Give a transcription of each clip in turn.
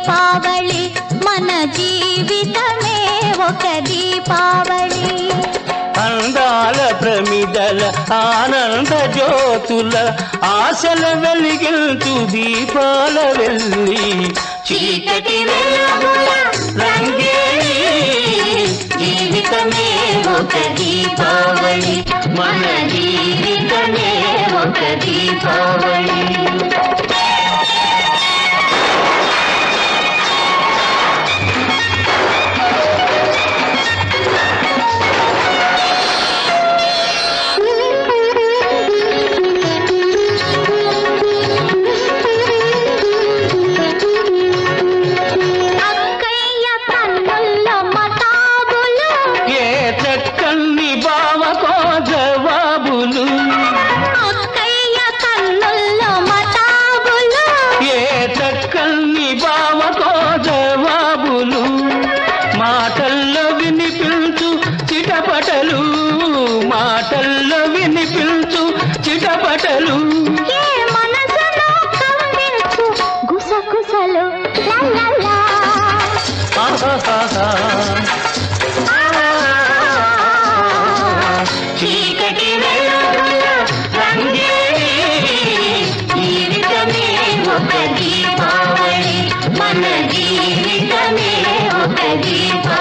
దీపావళి మన జీవితమే ఒక దీపావళి. అందాల ప్రమిదల ఆనంద జ్యోతుల ఆశల వెలిగించు దీపాల వెళ్ళి చీకటి దీపావళి. మన జీవితమే ఒక దీపావళి. కవ్వించు గుసగుసలు. చీకటి మన జీవితమే ఒక దీపావళి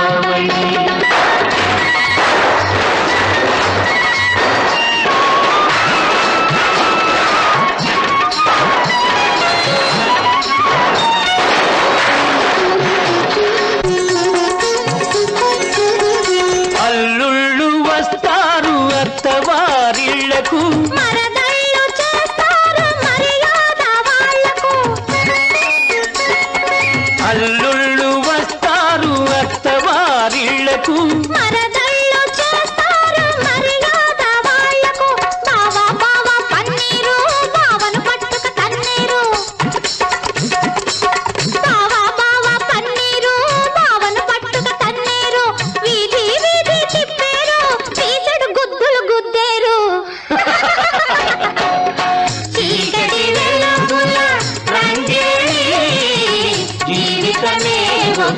అల్లుళ్ళు వస్తారు అత్తవారిళ్ళకు. మరదళ్ళు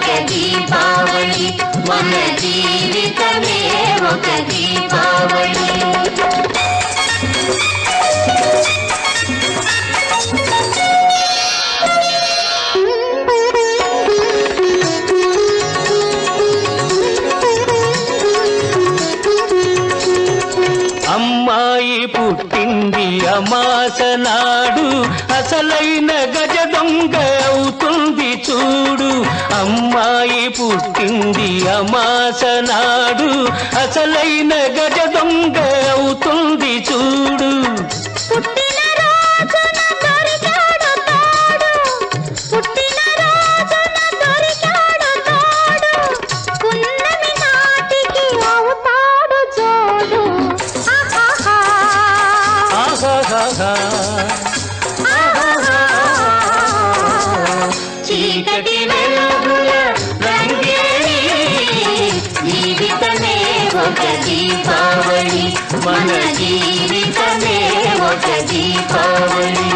ఒక దీపావళి మన జీవితమే ఒక దీపావళి అమ్మాయి పుట్టింది అమాస నాడు అసలైన గజ దొంగ అవుతుంది చూ అమ్మాయి పుట్టింది అమాస నాడు అసలైన గజ దొంగ అవుతుంది చూడు. ఒక దీపావళి మన జీవితమే ఒక దీపావళి